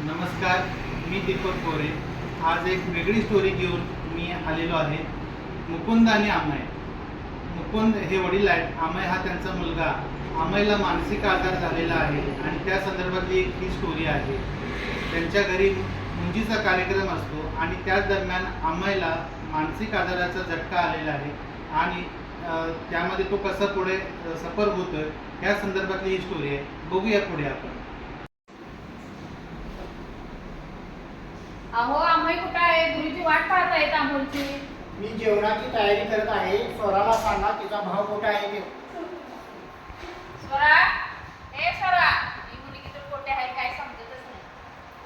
नमस्कार मी दीपक कोरे. आज एक वेगळी स्टोरी घेऊन मी आलेलो आहे. मुकुंद आणि अमय मुकुंद हे वडील आहेत. अमय हा त्यांचा मुलगा. अमयला मानसिक आजार झालेला आहे आणि त्या संदर्भातली एक ही स्टोरी आहे. त्यांच्या घरी मुंजीचा कार्यक्रम असतो आणि त्याच दरम्यान अमयला मानसिक आजाराचा झटका आलेला आहे आणि त्यामध्ये तो कसा पुढे सफर होतोय या संदर्भातली ही स्टोरी आहे. बघूया पुढे आपण. अहो अमय कुठं आहे? गुरुजी वाट पाहत आहेत अमोलची मी जेवणाची तयारी करत आहे. स्वराला सांगा तिचा भाव कुठे आहे ते. स्वरा हे स्वरा ही मुलगी तर कोठे आहे काय समजतच नाही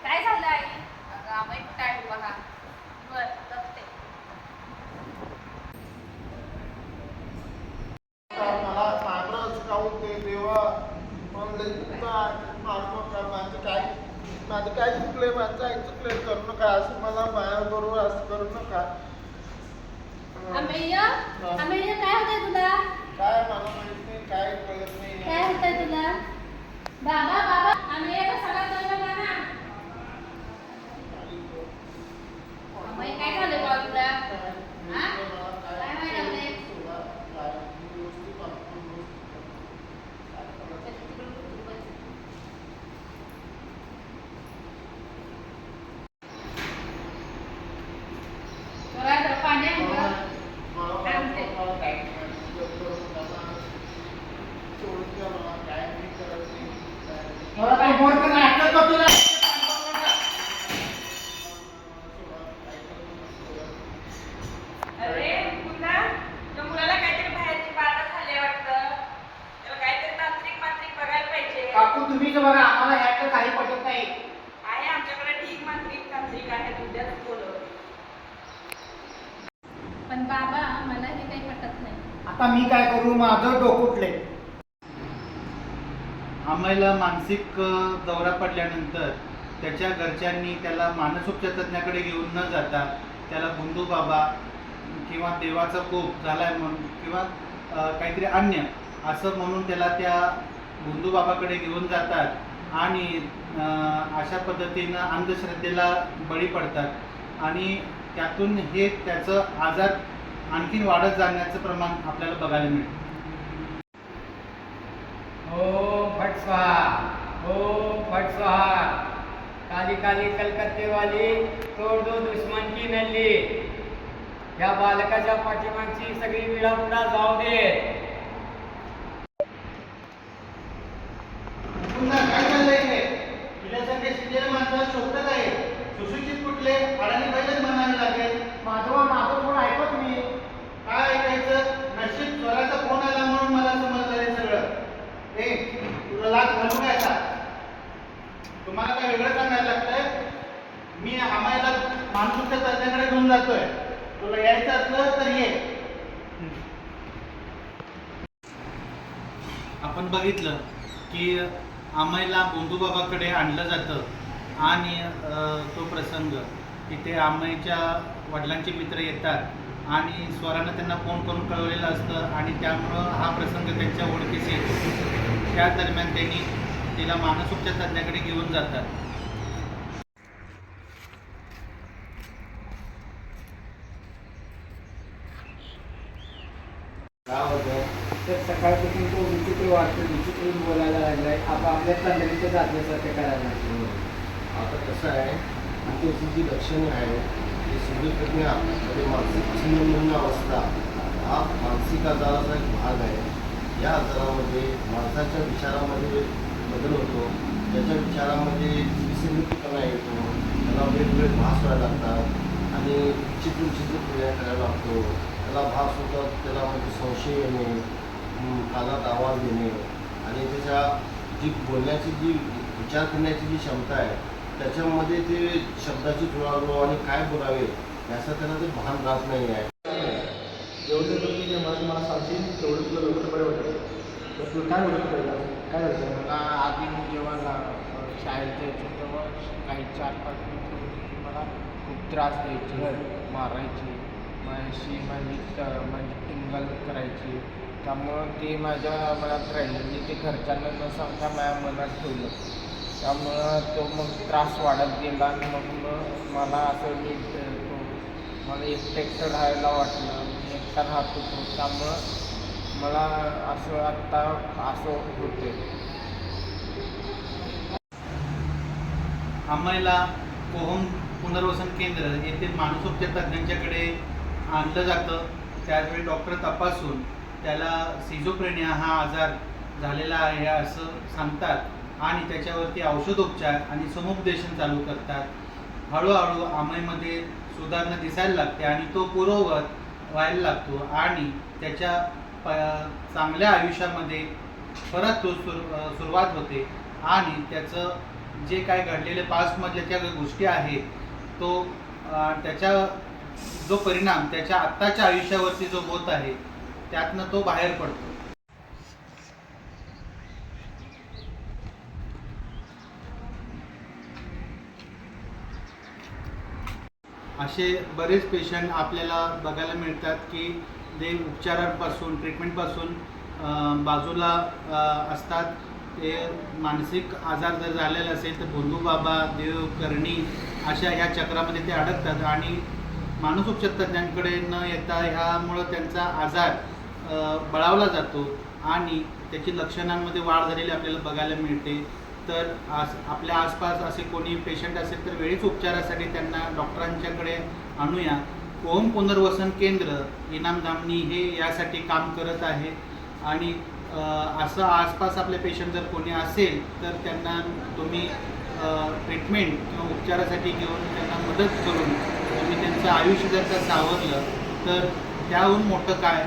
काय झालं आई अगं अमय कुठं आहे बघा बर बघते तर मला पांढरं शिकावून ते देवा म्हणलं माझं माझं काय माझं काय चुकलंय माझं आई चुकलंय करू नका असं मला माया बरोबर असं करू नका. अमेय अमेय काय होतंय तुला? काय मला माहीत नाही काय कळत नाही. काय होतंय तुला? बाबा बाबा अमेय कशाला जायला ना अमय काय झालं बा तुला हा? काय व्हायला लागलंय? स्वरा जरा पाणी आहे का? मला काय बोलतो नाटक करतो ना अरे मुला त्या मुलाला काहीतरी बाहेरची बाधा झाली वाटतं त्याला काहीतरी तांत्रिक मांत्रिक बघायला पाहिजे काकू तुम्हीच बघा आम्हाला ह्यातलं काही पटत नाही. आहे आमच्याकडे ठीक मांत्रिक तांत्रिक आहेत उद्याच बोलव. पण बाबा मला हे काही पटत नाही. आता मी काय करू माझं डोकं उठलंय. अमयला मानसिक अ, दौरा पडल्यानंतर त्याच्या घरच्यांनी त्याला मानसोपचार तज्ज्ञाकडे घेऊन न जाता त्याला बुंदू बाबा किंवा देवाचा कोप झालाय म्हणून किंवा अ, काहीतरी अन्य असं म्हणून त्याला त्या बुंदू बाबाकडे घेऊन जातात आणि अशा पद्धतीनं अंधश्रद्धेला बळी पडतात. आणि त्यातून हे त्याचं आजार आणखीन वाढत जाण्याचं प्रमाण आपल्याला बघायला मिळतं. ओम फट स्वाहा ओम फट स्वाहा. काली काली कलकत्ते वाली तोड दो दुश्मन की नल्ली. या बालकाच्या पाठीमागची सगळी विडा जाऊ दे तुम्हाला काय वेगळं सांगायला लागतंय? मी आम्हाला मानसुकच्या तज्ञाकडे घेऊन जातोय. तुला यायचं असलं तर ये. आपण बघितलं की आम्हाला बोंधूबाबाकडे आणलं जातं आणि तो प्रसंग तिथे आमयच्या वडिलांचे मित्र येतात आणि स्वरानं त्यांना फोन करून कळवलेलं असतं आणि त्यामुळं हा प्रसंग त्यांच्या ओळखीस येतो. त्या दरम्यान त्यांनी तिला मानसोपचार तज्ञाकडे घेऊन जातात. काय होतं? तर सकाळपासून तो विचित्र वाटतो विचित्र बोलायला लागलाय. जातल्यासारखं करायला लागलो. आता कसं आहे त्याची जी लक्षणे आहेत ती सगळी प्रज्ञा म्हणजे मानसिक छिन्नभिन्न अवस्था हा मानसिक आजाराचा एक भाग आहे. या आजारामध्ये माणसाच्या विचारामध्ये बदल होतो. त्याच्या विचारामध्ये विसंगतीपणा येतो त्याला वेगवेगळे भास व्हायला लागतात आणि विचित्र विचित्र क्रिया करायला लागतो. त्याला भास होतात त्याला म्हणजे संशय येणे कानात आवाज येणे आणि त्याच्या जी बोलण्याची जी विचार करण्याची जी क्षमता आहे त्याच्यामध्ये ते शब्दाची जुळाजुळव आणि काय बोलावे याचा त्याला ते भान राहत नाही आहे. जेवढं तुम्ही जे मला तुम्हाला सांगशील तेवढं तुला लवकर बरं वाटेल. तुला काय वाटत पहिला काय वाटतं मला आधी मी जेव्हा ला- शाळेत जायचो तेव्हा काही चार पाच मित्र होते मला खूप त्रास द्यायचे मारायचे माझी माझी माझी टिंगल करायची. त्यामुळं ते माझ्या मनात राहिलं. मी ते घरच्यांना न सांगता माझ्या मनात ठेवलं. त्यामुळं तो मग त्रास वाढत गेला आणि मग मला असं मी मला एकटं एकटं राहायला वाटलं. मी एकटा राहत होतो. त्यामुळं मला असं आत्ता असं होते अंबाईला कोहम पुनर्वसन केंद्र येथे मानसोपचार तज्ज्ञांच्याकडे आणलं जातं. त्याचवेळी डॉक्टर तपासून त्याला सिझोप्रेनिया हा आजार झालेला आहे असं सांगतात आणि त्याच्यावरती औषधोपचार आणि समुपदेशन चालू करतात. हळूहळू आमईमध्ये सुधारणा दिसायला लागते आणि तो पूर्ववत व्हायला लागतो आणि त्याच्या प चांगल्या आयुष्यामध्ये परत तो सुर सुरुवात होते. आणि त्याचं जे काय घडलेले पास्टमधल्या ज्या गोष्टी आहेत तो त्याच्या जो परिणाम त्याच्या आत्ताच्या आयुष्यावरती जो होत आहे त्यातनं तो बाहेर पडतो. असे बरेच पेशंट आपल्याला बघायला मिळतात की ते उपचारापासून ट्रीटमेंटपासून बाजूला असतात. ते मानसिक आजार जर झालेला असेल तर भोंदू बाबा देव करणी अशा ह्या चक्रामध्ये ते अडकतात आणि माणूस उपचारतज्ञांकडे न येता ह्यामुळं त्यांचा आजार बळावला जातो आणि त्याची लक्षणांमध्ये वाढ झालेली आपल्याला बघायला मिळते. तर आस आपल्या आसपास असे कोणी पेशंट असेल तर वेळीच उपचारासाठी त्यांना डॉक्टरांच्याकडे आणूया. ओम पुनर्वसन केंद्र इनामधामनी हे यासाठी काम करत आहे. आणि असं आसपास आपले पेशंट जर कोणी असेल तर त्यांना तुम्ही ट्रीटमेंट किंवा उपचारासाठी घेऊन त्यांना मदत करून तुम्ही त्यांचं आयुष्य जर का सावरलं तर त्याहून मोठं काय?